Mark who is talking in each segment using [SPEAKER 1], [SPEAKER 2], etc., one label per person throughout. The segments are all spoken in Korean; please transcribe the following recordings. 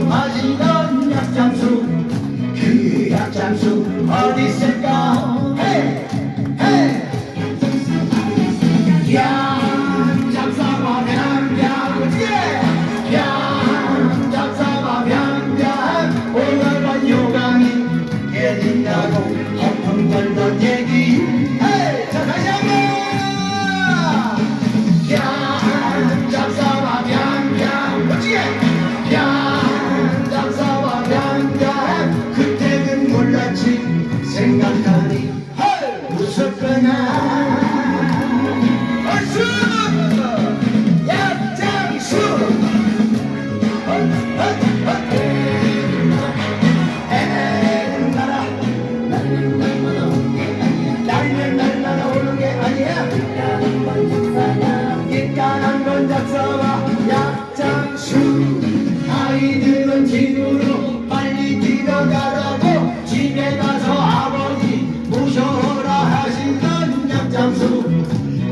[SPEAKER 1] imagina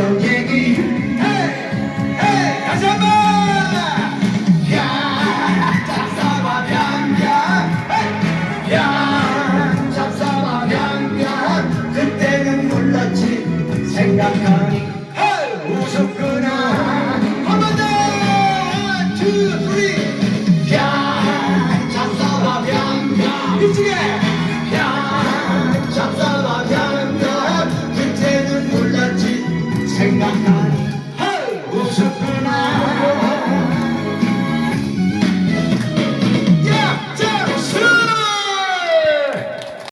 [SPEAKER 1] 했던 얘기 헤 헤이! 다시 한번! 야! 잡사마냥냥 야! 잡사마냥냥 그때는 몰랐지 생각하니 헤이! 웃었구나 한 번 더! 원, 투, 쓰리 야! 잡사마냥냥 일찍해!